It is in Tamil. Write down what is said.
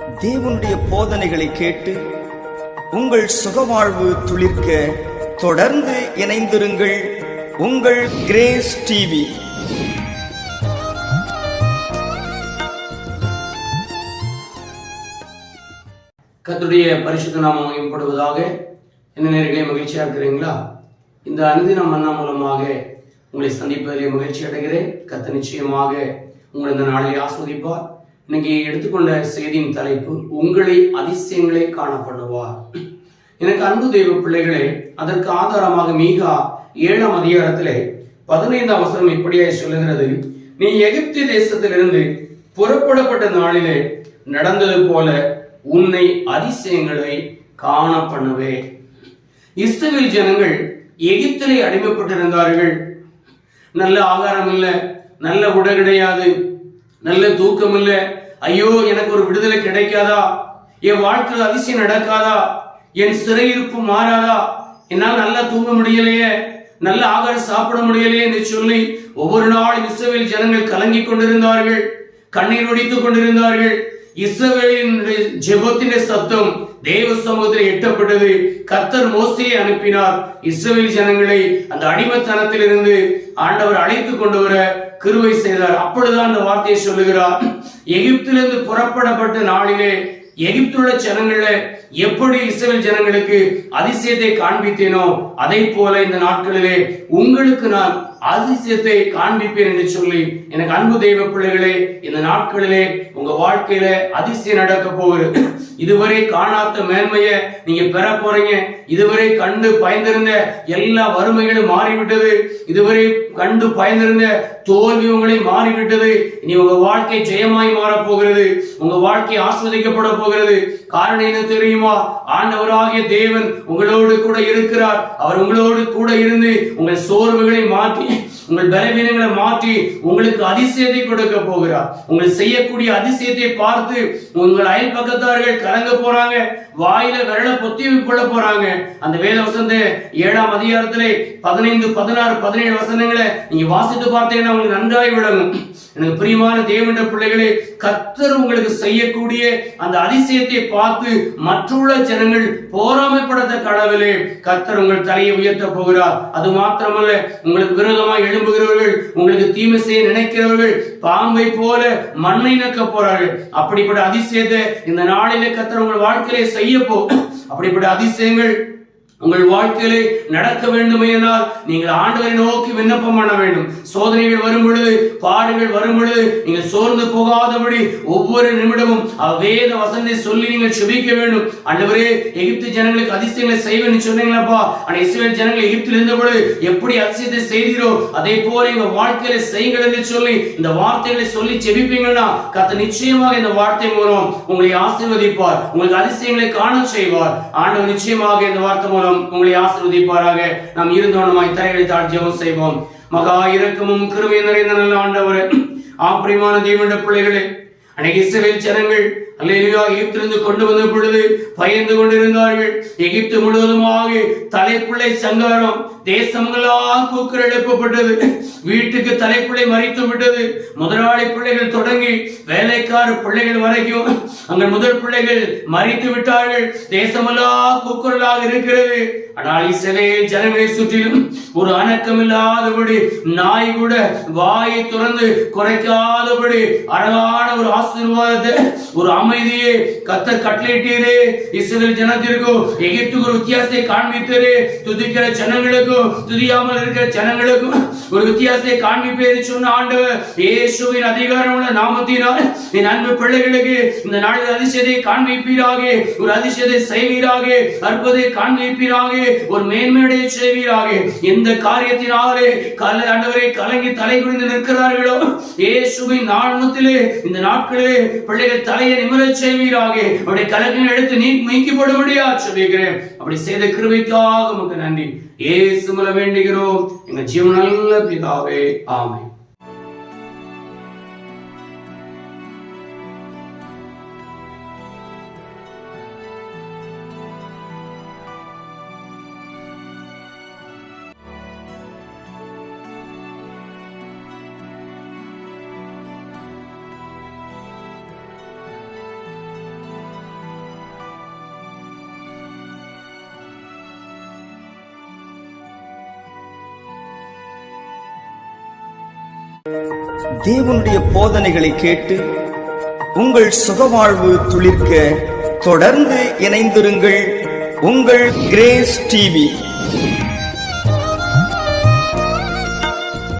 தேவனுடைய போதனைகளை கேட்டு உங்கள் சுகவாழ்வு துளிர்க்க தொடர்ந்து இணைந்திருங்கள் உங்கள் கிரேஸ் டிவி. கத்துடைய பரிசுத்த நாமம் மகிமைப்படுவதாக என்ன நேர்களே மகிழ்ச்சியா இருக்கிறீங்களா? இந்த அனுதின மன்னா மூலமாக உங்களை சந்திப்பதிலே மகிழ்ச்சி அடைகிறேன். கத்த நிச்சயமாக உங்களை இந்த நாளில் ஆஸ்வதிப்பார். இன்னைக்கு எடுத்துக்கொண்ட செய்தியின் தலைப்பு உங்களை அதிசயங்களை காணப்படுவார் எனக்கு அன்பு தெய்வ பிள்ளைகளே அதற்கு ஆதாரமாக மீகா ஏழாம் அதிகாரத்திலே பதினைந்து அவசரம் இப்படியாய் சொல்லுகிறது. நீ எகிப்திய தேசத்திலிருந்து புறப்படப்பட்ட நாளிலே நடந்தது போல உன்னை அதிசயங்களை காண பண்ணுவே இஸ்ரவேல் ஜனங்கள் எகிப்திலே அடிமைப்பட்டிருந்தார்கள். நல்ல ஆகாரம் இல்லை நல்ல உடை கிடையாது நல்ல தூக்கம் இல்லை ஐயோ எனக்கு ஒரு விடுதலை கிடைக்காதா? என் வாழ்க்கையில் அதிசயம் நடக்காதா? என் சிறையிருப்பு மாறாதா? என்னால் நல்லா தூங்க முடியலையே நல்ல ஆகாரம் சாப்பிட முடியலையே என்று சொல்லி ஒவ்வொரு நாளும் இஸ்ரவேல் ஜனங்கள் கலங்கிக் கொண்டிருந்தார்கள் கண்ணீர் ஒடித்துக் கொண்டிருந்தார்கள். இஸ்ரவேலின் ஜெபத்தின் சத்தம் தேவ சமூகத்தில் எட்டப்பட்டது. கர்த்தர் மோசையை அனுப்பினார். இஸ்ரவேல் ஜனங்களை அந்த அடிமைத்தனத்திலிருந்து ஆண்டவர் அழைத்து கொண்டு வர கிருவை செய்தார். அப்படிதான் அந்த வார்த்தையை சொல்லுகிறார். எகிப்திலிருந்து புறப்படப்பட்ட நாளிலே எகிப்துள்ள ஜனங்கள எப்படி இஸ்ரேல் ஜனங்களுக்கு அதிசயத்தை காண்பித்தேனோ அதை போல இந்த நாட்களிலே உங்களுக்கு நான் அதிசயத்தை காண்பிப்பேன் என்று சொல்லி எனக்கு அன்பு தெய்வ பிள்ளைகளே இந்த நாட்களிலே உங்க வாழ்க்கையில அதிசயம் நடக்க போகுது. இதுவரை காணாத மேன்மையை நீங்க பெற போறீங்க. இதுவரை கண்டு பயந்திருந்த எல்லா வறுமைகளும் மாறிவிட்டது. இதுவரை கண்டு பயந்திருந்த தோல்வி உங்களை மாறிவிட்டது. இனி உங்க வாழ்க்கை ஜெயமாய் மாறப் போகிறது. உங்க வாழ்க்கை ஆஸ்வதிக்கப்பட போகிறது. காரணம் என்ன தெரியுமா? ஆண்டவராகிய தேவன் உங்களோடு கூட இருக்கிறார். அவர் உங்களோடு கூட இருந்து உங்கள் சோர்வுகளை மாற்றி உங்கள் பலவீனங்களை மாற்றி உங்களுக்கு அதிசயத்தை கொடுக்க போகிறார். உங்கள் செய்யக்கூடிய அதிசயத்தை பார்த்து உங்கள் அயல் பக்கத்தார்கள் கலங்க போறாங்க வாயில விரல பொத்தி கொள்ள போறாங்க. அந்த வேத வசந்த ஏழாம் அதிகாரத்திலே பதினைந்து பதினாறு பதினேழு வசனங்களை நீங்க வாசித்து பார்த்தீங்கன்னா உங்களுக்கு நன்றாய் விளங்கும். எனக்கு பிரியமான தேவண்ட பிள்ளைகளே கத்தர் உங்களுக்கு செய்யக்கூடிய அந்த அதிசயத்தை பார்த்து மற்றுள்ள ஜனங்கள் போராமைப்படத்த கடவுளே கத்தர் உங்கள் தலையை உயர்த்த போகிறார். அது மாத்திரமல்ல உங்களுக்கு விரோதமாக விரும்புகிறவர்கள் உங்களுக்கு தீமை செய்ய நினைக்கிறவர்கள் பாம்பை போல மண்ணை நக்க போறார்கள். அப்படிப்பட்ட அதிசயத்தை இந்த நாளிலே கத்தர் உங்கள் வாழ்க்கையிலே செய்ய போ அப்படிப்பட்ட அதிசயங்கள் உங்கள் வாழ்க்கையிலே நடக்க வேண்டுமையானால் நீங்கள் ஆண்டவரை நோக்கி விண்ணப்பம் பண்ண வேண்டும். சோதனைகள் வரும் பொழுது பாடுகள் வரும் பொழுது நீங்கள் சோர்ந்து போகாதபடி ஒவ்வொரு நிமிடமும் வேத வசந்தை சொல்லி நீங்கள் செபிக்க வேண்டும். ஆண்டவரே எகிப்து ஜனங்களுக்கு அதிசயங்களை செய்வேன்னு சொன்னீங்களப்பா? ஆனால் இஸ்ரேல் ஜனங்கள் எகிப்தில் இருந்த பொழுது எப்படி அதிசயத்தை செய்தீரோ அதே போல எங்க வாழ்க்கையில செய்யுங்கள் என்று சொல்லி இந்த வார்த்தைகளை சொல்லி செபிப்பீங்கன்னா கத்த நிச்சயமாக இந்த வார்த்தை மூலம் உங்களை ஆசீர்வதிப்பார் உங்களுக்கு அதிசயங்களை காண செய்வார். ஆண்டவர் நிச்சயமாக இந்த வார்த்தை மூலம் உங்களை ஆசிர்வதிப்பாராக. நாம் இருந்தோனமாய் தரைகளை ஜெபம் செய்வோம். மகா இரக்கமும் கிருபை நிறைந்த நல்ல ஆண்டவர். ஆப்பிரியமான தேவண்ட பிள்ளைகளே அன்னைக்கு இஸ்ரவேல் ஜனங்கள் அல்லேலியா எகிப்திலிருந்து கொண்டு வந்த பொழுது பயந்து கொண்டிருந்தார்கள். எகிப்து முழுவதுமாக தலைப்புள்ளை சங்காரம் தேசங்களாக கூக்குரல் எழுப்பப்பட்டது. வீட்டுக்கு தலைப்புள்ளை மறித்து விட்டது. முதலாளி பிள்ளைகள் தொடங்கி வேலைக்கார பிள்ளைகள் வரைக்கும் அங்க முதல் பிள்ளைகள் மறித்து விட்டார்கள். தேசமெல்லாம் கூக்குரலாக இருக்கிறது. ஆனால் இஸ்ரவேல் ஜனங்களை சுற்றிலும் ஒரு அணக்கம் இல்லாதபடி நாய் கூட வாயை துறந்து குறைக்காதபடி அழகான ஒரு ஆசீர்வாதத்தை ஒரு அமைதியை கத்த கட்டளையிட்டீரே. இஸ்ரவேல் ஜனத்திற்கும் எகிப்துக்கு ஒரு வித்தியாசத்தை காண்பித்தீரே. துதிக்கிற ஜனங்களுக்கும் துதியாமல் இருக்கிற ஜனங்களுக்கும் ஒரு வித்தியாசத்தை காண்பிப்பேன்னு சொன்ன ஆண்டவர் இயேசுவின் அதிகாரம் உள்ள நாமத்தினால் என் அன்பு பிள்ளைகளுக்கு இந்த நாளில் அதிசயத்தை காண்பிப்பீராக ஒரு அதிசயத்தை செய்வீராக அற்புதத்தை காண்பிப்பீராக. ஒரு மேன்மையுடைய செய்வீராக எந்த காரியத்தினாலே கல ஆண்டவரை கலங்கி தலை குனிந்து நிற்கிறார்களோ இயேசுவின் நாமத்திலே இந்த நாட்களிலே பிள்ளைகள் தலையை நிமிரச் செய்வீராக அவருடைய கலக்கின் எடுத்து நீ மீக்கப்படும்படியா சொல்லுகிறேன் அப்படி செய்த கிருபைக்காக உமக்கு நன்றி. ஏசு மூலம் வேண்டுகிறோம். எங்க ஜீவன் நல்ல பிதாவே. ஆமை தேவனுடைய போதனைகளை கேட்டு உங்கள் சுகவாழ்வு துளிர்க்க தொடர்ந்து இணைந்திருங்கள். உங்கள் கிரேஸ் டிவி.